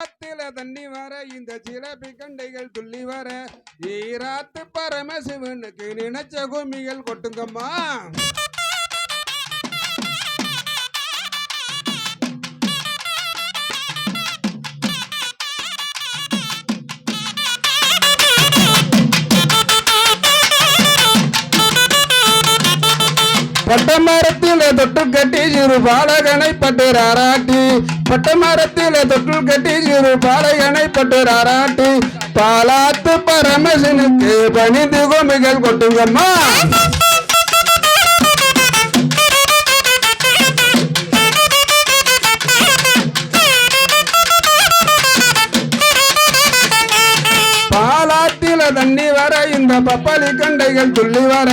ஆத்தில தண்ணி வர இந்த சிலபி கண்டைகள் துள்ளி வர ஈராத்து பரமசிவனுக்கு நினைச்ச குமிகள் கொட்டுங்கம்மா. பட்டமரத்திலே தொட்டு கட்டி சிறு பாலகனை பட்டு ராராட்டி பட்டமரத்திலே தொட்டு கட்டி சிறு பாலகனை பட்டு ராராட்டி பாலாத்து பரமசனுக்கு பணிந்து குமிகள் கொட்டுங்கம்மா. தண்ணி வர இந்த பப்பாளி கண்டைகள் துள்ளி வர.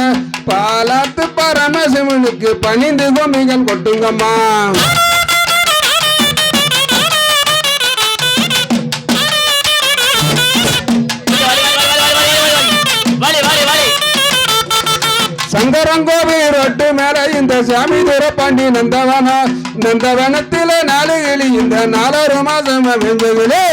பாலாத்து பரமசிவனுக்கு பணிந்து குமிகள் கொட்டுங்கம்மா. வாடி வாடி சங்கரங்கோவி ரொட்டு மேல இந்த சாமி பாண்டி நந்தவன நந்தவனத்தில நாலு கிளி இந்த நாலொரு மாசம் வெந்ததிலே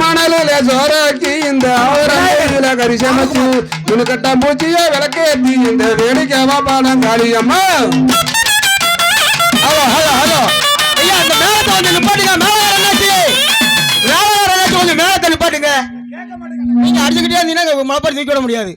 மணலில சோறாக்கி இந்த அவரையில கறி சமைச்சு துணுக்கட்ட பூச்சிய விளக்கேத்தி இந்த வேடிக்கைவா பாடம் காளியம்மா. Hello hello hello. ஐயா அந்த மேலத்தை வந்து நிப்பாட்டுங்க. மேல என்னாச்சு? மேல என்னாச்சு? கொஞ்சம் மேலத்தை நிப்பாட்டுங்க. நீங்க அடிச்சுக்கிட்டே இருந்தீங்கன்னா மலைப்பாடு தூக்கி விட முடியாது.